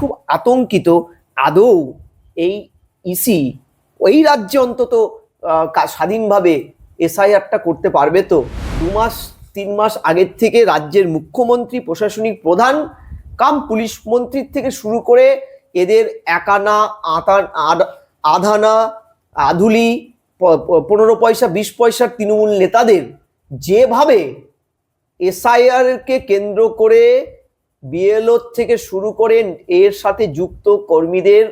খুব আতঙ্কিত। আদৌ এই ইসি ওই রাজ্যে অন্তত স্বাধীনভাবে এসআইআরটা করতে পারবে তো? দু মাস, তিন মাস আগের থেকে রাজ্যের মুখ্যমন্ত্রী, প্রশাসনিক প্রধান, কাম পুলিশ মন্ত্রীর থেকে শুরু করে এদের একানা আতা আদ- আধানা, আধুলি পনেরো পয়সা, বিশ পয়সার তৃণমূল নেতাদের যেভাবে এসআইআর কে কেন্দ্র করে বিএলও থেকে শুরু করে এর সাথে যুক্ত কর্মীদের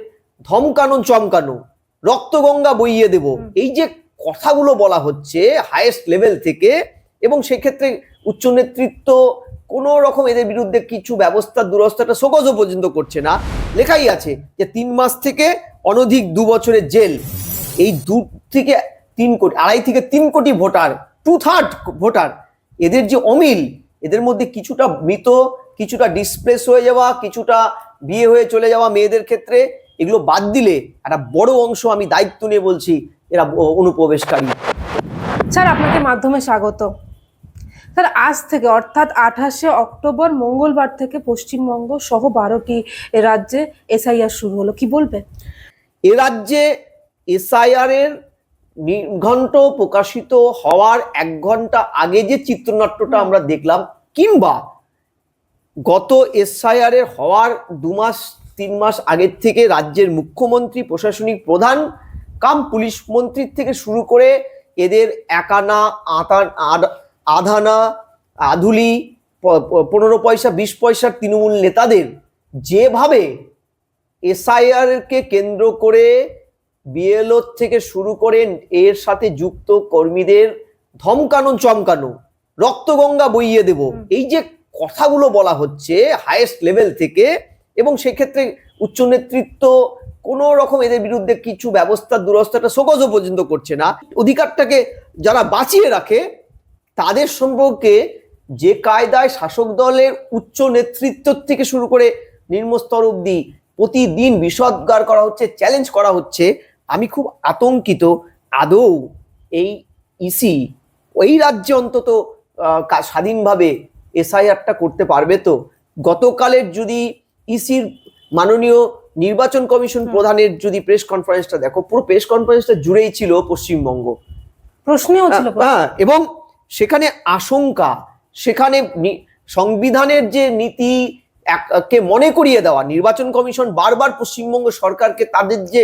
ধমকানো চমকানো রক্তগঙ্গা বইয়ে দেব। এই যে কথাগুলো বলা হচ্ছে হায়েস্ট লেভেল থেকে এবং সেক্ষেত্রে উচ্চ নেতৃত্ব কোনো রকম এদের বিরুদ্ধে কিছু ব্যবস্থার দুরবস্থাটা শোকজও পর্যন্ত করছে না। লেখাই আছে যে তিন মাস থেকে অনধিক দু বছরের জেল। এই দু থেকে তিন কোটি আড়াই থেকে তিন কোটি ভোটার টু থার্ড ভোটার এদের যে অমিল এদের মধ্যে কিছুটা মৃত কিছুটা ডিসপ্লেস হয়ে যাওয়া কিছুটা বিয়ে হয়ে চলে যাওয়া মেয়েদের ক্ষেত্রে এগুলো বাদ দিলে একটা বড় অংশ আমি দায়িত্ব নিয়ে বলছি এরা অনুপ্রবেশকারী। স্যার আপনাকে মাধ্যমে স্বাগত। স্যার আজ থেকে অর্থাৎ আঠাশে অক্টোবর মঙ্গলবার থেকে পশ্চিমবঙ্গ সহ বারোটি রাজ্যে এসআইআর শুরু হলো। কি বলবেন? এ রাজ্যে এসআইআর এর নির্ঘণ্ট প্রকাশিত হওয়ার এক ঘণ্টা আগে যে চিত্রনাট্যটা আমরা দেখলাম কিংবা গত এসআইআর এর হওয়ার দু মাস তিন মাস আগের থেকে রাজ্যের মুখ্যমন্ত্রী প্রশাসনিক প্রধান কাম পুলিশ মন্ত্রীর থেকে শুরু করে এদের একানা আতা আধানা আধুলি পনেরো পয়সা বিশ পয়সার তৃণমূল নেতাদের যেভাবে এসআইআর কে কেন্দ্র করে বিএলও থেকে শুরু করে এর সাথে যুক্ত কর্মীদের ধমকানো চমকানো রক্তগঙ্গা বইয়ে দেব এই যে কথাগুলো বলা হচ্ছে হায়েস্ট লেভেল থেকে এবং সেক্ষেত্রে উচ্চ নেতৃত্ব কোনো রকম এদের বিরুদ্ধে কিছু ব্যবস্থার দুরবস্থাটা শোকজও পর্যন্ত করছে না। অধিকারটাকে যারা বাঁচিয়ে রাখে, তাদের সম্পর্কে যে কায়দায় শাসক দলের উচ্চ নেতৃত্ব থেকে শুরু করে নিম্নস্তর অব্দি প্রতিদিন বিষদগার করা হচ্ছে চ্যালেঞ্জ করা হচ্ছে, আমি খুব আতঙ্কিত। আদৌ এই ইসি ওই রাজ্যে অন্তত স্বাধীনভাবে এসআইআরটা করতে পারবে তো? গতকালের যদি ইসির মাননীয় নির্বাচন কমিশন প্রধানের যদি প্রেস কনফারেন্সটা দেখো পুরো প্রেস কনফারেন্সটা জুড়েই ছিল পশ্চিমবঙ্গ। প্রশ্নেও ছিল হ্যাঁ এবং সেখানে আশঙ্কা সেখানে সংবিধানের যে নীতি এক- কে মনে করিয়ে দেওয়া নির্বাচন কমিশন বারবার পশ্চিমবঙ্গ সরকারকে তাদের যে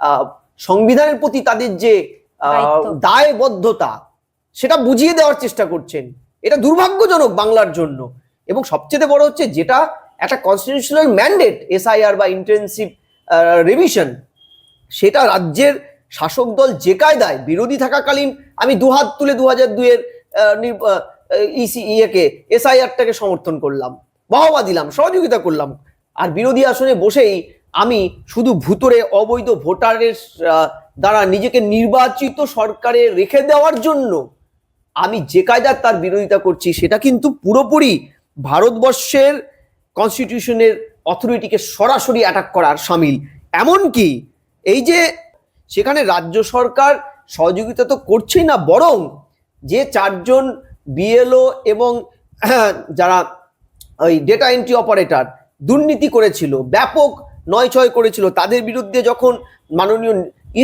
আহ, সংবিধানের প্রতি তাদের যে আহ, দায়বদ্ধতা সেটা বুঝিয়ে দেওয়ার চেষ্টা করছেন। এটা দুর্ভাগ্যজনক বাংলার জন্য। এবং সবচেয়ে বড় হচ্ছে যেটা একটা কনস্টিটিউশনাল ম্যান্ডেট এসআইআর বা ইন্টেন্সিভ রিভিশন সেটা রাজ্যের শাসক দল যে কায়দায় বিরোধী থাকাকালীন আমি দুহাত তুলে দু হাজার দুইয়ের ইসি ইয়েকে এসআইআরটাকে সমর্থন করলাম, বাহবা দিলাম, সহযোগিতা করলাম। আর বিরোধী আসনে বসেই আমি শুধু ভুতরে অবৈধ ভোটারের দ্বারা নিজেকে নির্বাচিত সরকারে রেখে দেওয়ার জন্য আমি যে কায়দার তার বিরোধিতা করছি, সেটা কিন্তু পুরোপুরি ভারতবর্ষের কনস্টিটিউশনের অথরিটিকে সরাসরি অ্যাটাক করার সামিল। এমনকি এই যে সেখানে রাজ্য সরকার সহযোগিতা তো করছেই না, বরং যে চারজন বিএলও এবং যারা ওই ডেটা এন্ট্রি অপারেটর দুর্নীতি করেছিল, ব্যাপক নয় ছয় করেছিল, তাদের বিরুদ্ধে যখন মাননীয়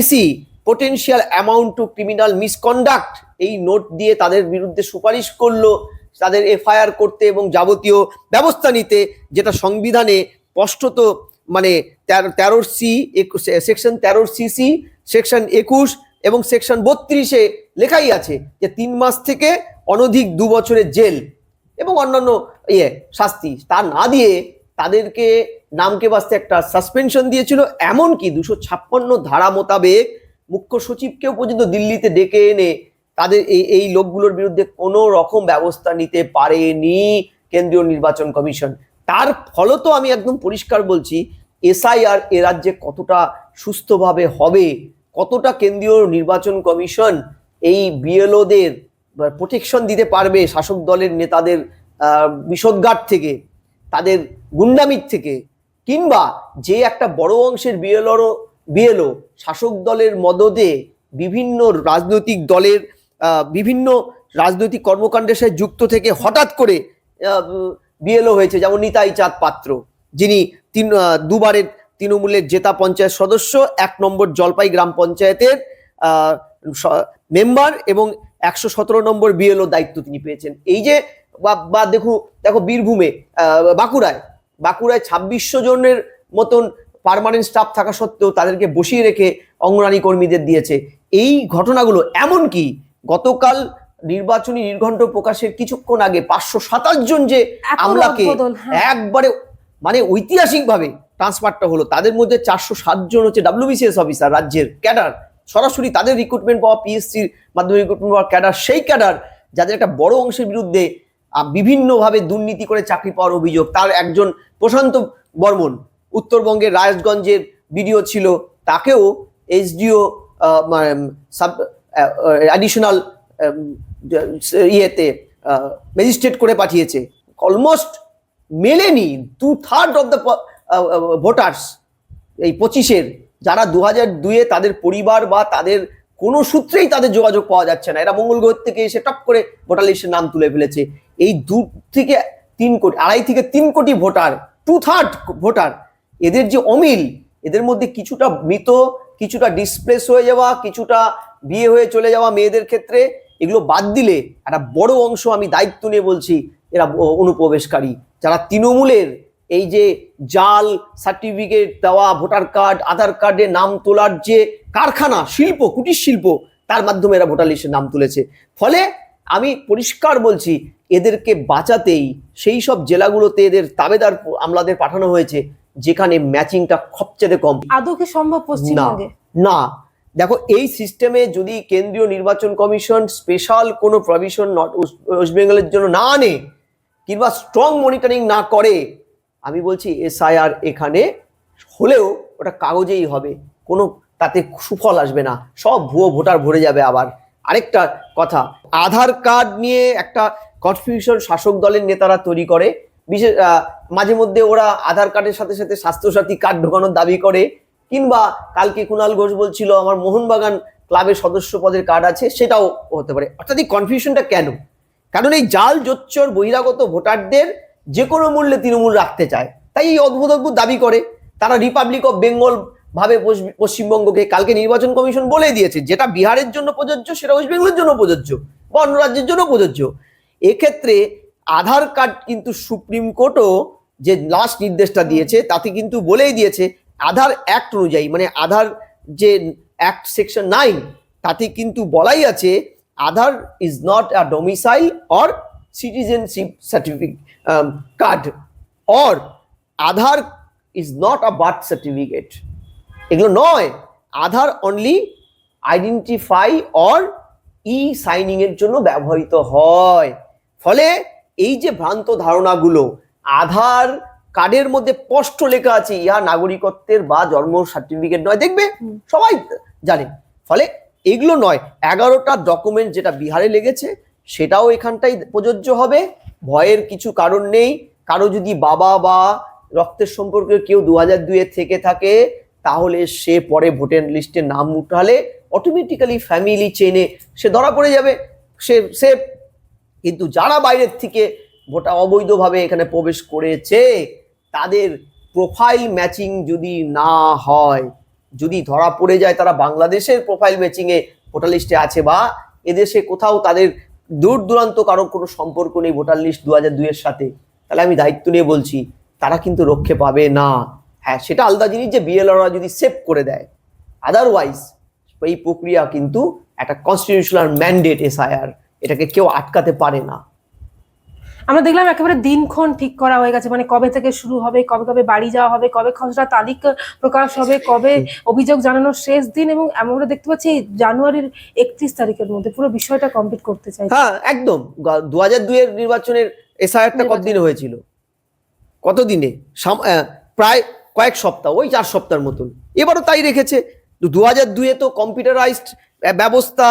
EC potential amount to criminal misconduct এই নোট দিয়ে তাদের বিরুদ্ধে সুপারিশ করল, তাদের এফআইআর করতে এবং যাবতীয় ব্যবস্থা নিতে, যেটা সংবিধানে স্পষ্টত মানে তেরো সি সেকশন তেরোর সিসি, সেকশন একুশ এবং সেকশন বত্রিশে লেখাই আছে যে তিন মাস থেকে অনধিক দু বছরের জেল এবং অন্যান্য ইয়ে শাস্তি। তা না দিয়ে তাদেরকে নামকে বাঁচতে একটা সাসপেনশন দিয়েছিল, এমনকি দুশো ছাপ্পান্ন ধারা মোতাবেক মুখ্য সচিবকেও পর্যন্ত দিল্লিতে ডেকে এনে তাদের এই এই লোকগুলোর বিরুদ্ধে কোনো রকম ব্যবস্থা নিতে পারেনি কেন্দ্রীয় নির্বাচন কমিশন। তার ফলত আমি একদম পরিষ্কার বলছি, এসআইআর এ রাজ্যে কতটা সুস্থভাবে হবে, কতটা কেন্দ্রীয় নির্বাচন কমিশন এই বিএলওদের প্রোটেকশন দিতে পারবে শাসক দলের নেতাদের বিষোদ্গার থেকে, তাদের গুন্ডামির থেকে, কিংবা যে একটা বড় অংশের বিএলও বিএলও শাসক দলের মদদে বিভিন্ন রাজনৈতিক দলের বিভিন্ন রাজনৈতিক কর্মকাণ্ডের সাথে যুক্ত থেকে হঠাৎ করে বিএলও হয়েছে, যেমন নিতাই চাঁদ পাত্র, যিনি তিন দুবারের তৃণমূলের জেতা পঞ্চায়েত সদস্য, এক নম্বর জলপাই গ্রাম পঞ্চায়েতের মেম্বার এবং একশো সতেরো নম্বর বিএলও দায়িত্ব তিনি পেয়েছেন। এই যে, বা দেখো দেখো বীরভূমে বাঁকুড়ায় বাঁকুড়ায় ছাব্বিশশো জনের মতন পার্মানেন্ট স্টাফ থাকা সত্ত্বেও তাদেরকে বসিয়ে রেখে অঙ্গনারী কর্মীদের দিয়েছে। এই ঘটনাগুলো এমনকি গতকাল নির্বাচনী নির্ঘণ্ট প্রকাশের কিছুক্ষণ আগে পাঁচশো সাতাশ জন যে আমলাকে হ্যাঁ। একবারে মানে ঐতিহাসিকভাবে ট্রান্সফারটা হলো তাদের মধ্যে চারশো সাত জন হচ্ছে ডাব্লিউবিসিএস অফিসার রাজ্যের ক্যাডার সরাসরি তাদের রিক্রুটমেন্ট পাওয়া পিএসসির মাধ্যমে রিক্রুটমেন্ট পাওয়া ক্যাডার সেই ক্যাডার যাদের একটা বড় অংশের বিরুদ্ধে বিভিন্নভাবে দুর্নীতি করে চাকরি পাওয়ার অভিযোগ তার একজন প্রশান্ত বর্মন উত্তরবঙ্গের রাজগঞ্জের বিডিও ছিল তাকেও এসডিও সাব অ্যাডিশনাল ইয়েতে ম্যাজিস্ট্রেট করে পাঠিয়েছে। অলমোস্ট মেলেনি two third of the voters এই পঁচিশের, যারা দু হাজার দুয়ে তাদের পরিবার বা তাদের কোনো সূত্রেই তাদের যোগাযোগ পাওয়া যাচ্ছে না। এরা মঙ্গল গ্রহ থেকে এসে টপ করে ভোটার লিস্টের নাম তুলে ফেলেছে। এই দু থেকে তিন কোটি, আড়াই থেকে তিন কোটি ভোটার টু থার্ড ভোটার, এদের যে অমিল, এদের মধ্যে কিছুটা মৃত, কিছুটা ডিসপ্লেস হয়ে যাওয়া, কিছুটা বিয়ে হয়ে চলে যাওয়া মেয়েদের ক্ষেত্রে এগুলো বাদ দিলে একটা বড় অংশ আমি দায়িত্ব নিয়ে বলছি এরা অনুপ্রবেশকারী। যারা তৃণমূলের এই যে জাল সার্টিফিকেট দেওয়া ভোটার কার্ড আধার কার্ডে নাম তোলার যে কারখানা শিল্প কুটির শিল্প তার মাধ্যমে এরা ভোটার লিস্টে নাম তুলেছে। ফলে আমি পরিষ্কার বলছি এদেরকে বাঁচাতেই সেই সব জেলাগুলোতে এদের তাবেদার আমলাদের পাঠানো হয়েছে যেখানে ম্যাচিংটা সবচেয়ে কম। আদৌ কি সম্ভব পশ্চিমবঙ্গে? না দেখো, এই সিস্টেমে যদি কেন্দ্রীয় নির্বাচন কমিশন স্পেশাল কোনো প্রভিশন নট ওয়েস্ট বেঙ্গলের জন্য না আনে কিংবা স্ট্রং মনিটরিং না করে, আমি বলছি এসআইআর এখানে হলেও ওটা কাগজেই হবে। কোনো তাতে সুফল আসবে না। সব ভুয়ো ভোটার ভরে যাবে আবার। আরেকটা কথা, আধার কার্ড নিয়ে একটা কনফিউশন শাসক দলের নেতারা তৈরি করে। বিশেষ মাঝে মধ্যে ওরা আধার কার্ডের সাথে সাথে স্বাস্থ্যসাথী কার্ড ঢোকানোর দাবি করে। কিংবা কালকে কুণাল ঘোষ বলছিল আমার মোহনবাগান ক্লাবের সদস্য পদের কার্ড আছে, সেটাও হতে পারে। অর্থাৎ এই কনফিউশনটা কেন? কারণ এই জাল, জোচ্চর, বহিরাগত ভোটারদের যে কোনো মূল্যে তৃণমূল রাখতে চায়। তাই এই অদ্ভুত অদ্ভুত দাবি করে, তারা রিপাবলিক অফ বেঙ্গল ভাবে পশ্চিমবঙ্গকে কালকে নির্বাচন কমিশন বলে দিয়েছে, যেটা বিহারের জন্য প্রযোজ্য, সেটা ওয়েস্ট বেঙ্গলের জন্য প্রযোজ্য, বা অন্য রাজ্যের জন্য প্রযোজ্য। এক্ষেত্রে আধার কার্ড কিন্তু সুপ্রিম কোর্টও যে লাস্ট নির্দেশটা দিয়েছে, তাতে কিন্তু বলেই দিয়েছে আধার অ্যাক্ট অনুযায়ী মানে আধার যে অ্যাক্ট সেকশন নাইন তাতে কিন্তু বলাই আছে Aadhaar is not a domicile or citizenship certificate card or Aadhaar is not a birth certificate এগুলো নয়, Aadhaar only identify or e signing এর জন্য ব্যবহৃত হয়। ফলে এই যে ভ্রান্ত ধারণাগুলো, আধার কার্ডের মধ্যে স্পষ্ট লেখা আছে ইহা নাগরিকত্বের বা জন্ম সার্টিফিকেট নয়। দেখবে সবাই জানে। ফলে এগুলো নয় এগারোটা ডকুমেন্ট যেটা বিহারে লেগেছে সেটাও এখানটাই প্রযোজ্য হবে। ভয়ের কিছু কারণ নেই। কারও যদি বাবা বা রক্তের সম্পর্কে কেউ দু হাজার দুয়ে থেকে থাকে তাহলে সে পরে ভোটার লিস্টে নাম উঠালে অটোমেটিক্যালি ফ্যামিলি চেনে সে ধরা পড়ে যাবে। সে সে কিন্তু যারা বাইরের থেকে ভোটা অবৈধভাবে এখানে প্রবেশ করেছে তাদের প্রোফাইল ম্যাচিং যদি না হয়, যদি ধরা পড়ে যায় তারা বাংলাদেশের প্রোফাইল ম্যাচিংয়ে ভোটার লিস্টে আছে বা এদেশে কোথাও তাদের দূর দূরান্ত কারও কোনো সম্পর্ক নেই ভোটার লিস্ট দু হাজার দুইয়ের সাথে, তাহলে আমি দায়িত্ব নিয়ে বলছি, তারা কিন্তু রক্ষে পাবে না। হ্যাঁ সেটা আলাদা জিনিস যে বিএলআররা যদি সেভ করে দেয় আদারওয়াইজ এই প্রক্রিয়া কিন্তু একটা কনস্টিটিউশনাল ম্যান্ডেট এসআইআর এটাকে কেউ আটকাতে পারে না। আমরা দেখলাম একেবারে দিনক্ষণ ঠিক করা হয়ে গেছে। মানে কবে থেকে শুরু হবে কবে কবে বাড়ি যাওয়া হবে কবে খসড়া তালিকা প্রকাশ হবে কবে অভিযোগ জানানোর শেষ দিন এবং আমরা দেখতে পাচ্ছি জানুয়ারির একত্রিশ তারিখের মধ্যে পুরো বিষয়টা কমপ্লিট করতে চাই। হ্যাঁ একদম। দু হাজার দুইয়ের নির্বাচনের এসআইআরটা। কতদিনে হয়েছিল? কতদিনে? প্রায় কয়েক সপ্তাহ ওই চার সপ্তাহের মতন। এবারও তাই রেখেছে। দু হাজার দুয়ে তো কম্পিউটারাইজড ব্যবস্থা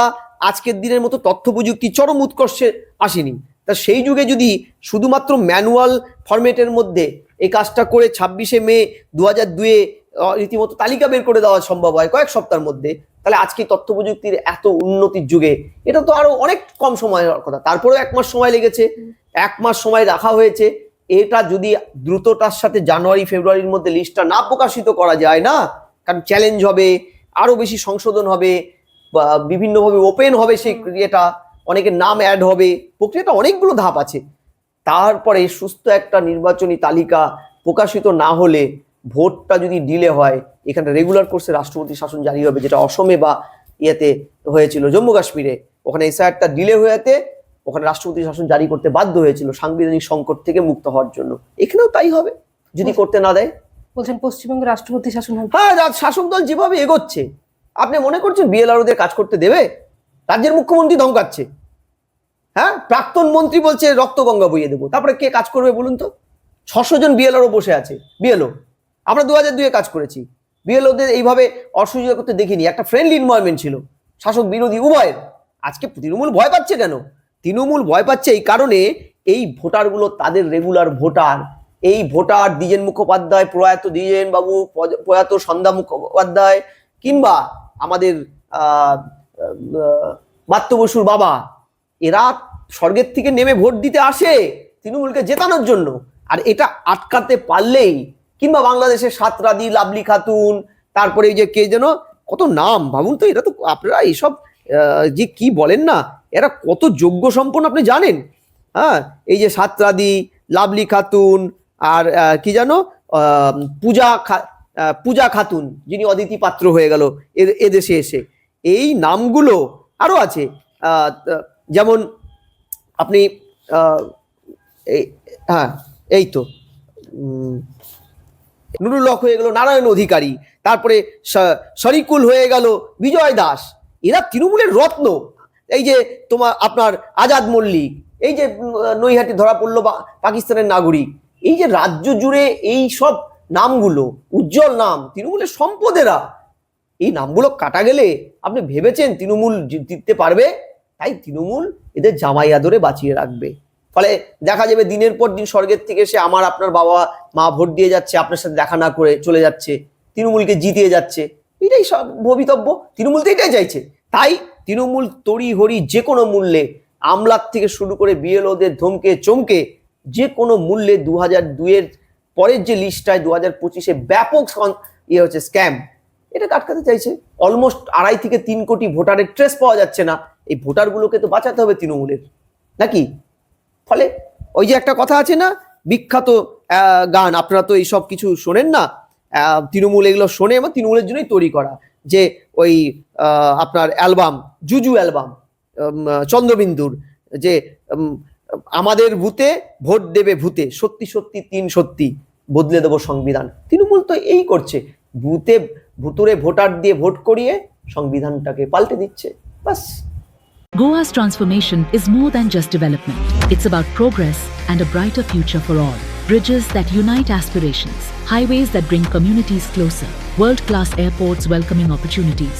আজকের দিনের মতো তথ্য প্রযুক্তি চরম উৎকর্ষে আসেনি। তা সেই যুগে যদি শুধুমাত্র ম্যানুয়াল ফরম্যাটের মধ্যে এই কাজটা করে ছাব্বিশে মে দু হাজার দুয়ে রীতিমতো তালিকা বের করে দেওয়া সম্ভব হয় কয়েক সপ্তাহের মধ্যে তাহলে আজকে তথ্য প্রযুক্তির এত উন্নতির যুগে এটা তো আরও অনেক কম সময়ের কথা। তারপরেও এক মাস সময় লেগেছে এক মাস সময় রাখা হয়েছে। এটা যদি দ্রুততার সাথে জানুয়ারি ফেব্রুয়ারির মধ্যে লিস্টটা না প্রকাশিত করা যায় না কারণ চ্যালেঞ্জ হবে আরও বেশি সংশোধন হবে বা বিভিন্নভাবে ওপেন হবে সেই এটা অনেকের নাম অ্যাড হবে প্রক্রিয়াটা অনেকগুলো ধাপ আছে। তারপরে সুস্থ একটা নির্বাচনী তালিকা প্রকাশিত না হলে ভোটটা যদি ডিলে হয় এখানে রেগুলার কোর্সে রাষ্ট্রপতি শাসন জারি হবে যেটা অসমে বা ইয়েতে হয়েছিল জম্মু কাশ্মীরে। ওখানে এসআইআরটা ডিলে হয়েতে ওখানে রাষ্ট্রপতি শাসন জারি করতে বাধ্য হয়েছিল সাংবিধানিক সংকট থেকে মুক্ত হওয়ার জন্য। এখানেও তাই হবে যদি করতে না দেয়। বলছেন পশ্চিমবঙ্গে রাষ্ট্রপতি শাসন হ্যাঁ শাসক দল যেভাবে এগোচ্ছে আপনি মনে করছেন বিএলআরওদের কাজ করতে দেবে? রাজ্যের মুখ্যমন্ত্রী ধমকাচ্ছে। হ্যাঁ? প্রাক্তন মন্ত্রী বলছে, রক্ত গঙ্গা বইয়ে দেবো। তারপরে কে কাজ করবে বলুন তো? ছশো জন বিএলআরও বসে আছে। বিএলও আমরা দু হাজার দুয়ে কাজ করেছি। বিএলওদের এইভাবে অসুবিধা করতে দেখিনি। একটা ফ্রেন্ডলি এনভায়রনমেন্ট ছিল। শাসক বিরোধী উভয়ের। আজকে তৃণমূল ভয় পাচ্ছে কেন? তৃণমূল ভয় পাচ্ছে এই কারণে এই ভোটারগুলো তাদের রেগুলার ভোটার। এই ভোটার দ্বিজেন মুখোপাধ্যায়, প্রয়াত দ্বিজেন বাবু প্রয়াত সন্ধ্যা মুখোপাধ্যায়, কিংবা আমাদের মাত্য বসুর বাবা এরা স্বর্গের থেকে নেমে ভোট দিতে আসে তৃণমূলকে জেতানোর জন্য। আর এটা আটকাতে পারলেই, কিংবা বাংলাদেশের সাতরাদি লাভলি খাতুন, তারপরে এই যে কে যেন, কত নাম, ভাবুন তো এটা তো আপনারা এইসব যে কি বলেন না, এরা কত যোগ্য সম্পন্ন আপনি জানেন। হ্যাঁ এই যে সাতরাদি লাভলি খাতুন, আর কি জানো পূজা পূজা খাতুন, যিনি অদিতি পাত্র হয়ে গেল এদেশে এসে। এই নামগুলো আরও আছে। যেমন আপনি হ্যাঁ এই তো নুরুল হয়ে গেল নারায়ণ অধিকারী, তারপরে শরিকুল হয়ে গেল বিজয় দাস, এরা তৃণমূলের রত্ন। এই যে তোমার, আপনার আজাদ মল্লিক, এই যে নৈহাটি ধরা পড়ল পাকিস্তানের নাগরিক, এই যে রাজ্য জুড়ে এই সব নামগুলো, উজ্জ্বল নাম, তৃণমূলের সম্পদেরা এই নামগুলো কাটা গেলে আপনি ভেবেছেন তৃণমূল জিততে পারবে, তাই তৃণমূল এদের জামাই আদরে বাঁচিয়ে রাখবে। ফলে দেখা যাবে দিনের পর দিন স্বর্গের থেকে সে আমার আপনার বাবা মা ভোট দিয়ে যাচ্ছে, আপনার সাথে দেখা না করে চলে যাচ্ছে, তৃণমূলকে জিতিয়ে যাচ্ছে, এটাই সব ভবিতব্য। তৃণমূল তো এটাই চাইছে। তাই তৃণমূল তড়ি হরি যে কোনো মূল্যে আমলার থেকে শুরু করে বিএলওদের ধমকে চমকে যে কোনো মূল্যে দু হাজার দুইয়ের পরের যে লিস্টটায় দু হাজার পঁচিশে ব্যাপক ইয়ে হচ্ছে স্ক্যাম। এটা আটকাতে চাইছে। অলমোস্ট আড়াই থেকে তিন কোটি ভোটারের ট্রেস পাওয়া যাচ্ছে না। এই ভোটারগুলোকে তো বাঁচাতে হবে তৃণমূলের। নাকি? ফলে ওই যে একটা কথা আছে না, বিখ্যাত গান, আপনারা তো এইসব কিছু শোনেন না তৃণমূল এগুলো শোনে এবং তৃণমূলের জন্যই তৈরি করা। যে ওই আপনার অ্যালবাম, জুজু অ্যালবাম চন্দ্রবিন্দুর, যে আমাদের ভূতে ভোট দেবে ভূতে, সত্যি সত্যি তিন সত্যি বদলে দেবো সংবিধান। তৃণমূল তো এই করছে। ভূতে ভুতুরে ভোটার দিয়ে ভোট করিয়ে সংবিধানটাকে পাল্টে দিচ্ছে বাস Goa's transformation is more than just development. It's about progress and a brighter future for all. Bridges that unite aspirations, highways that bring communities closer, world class airports welcoming opportunities.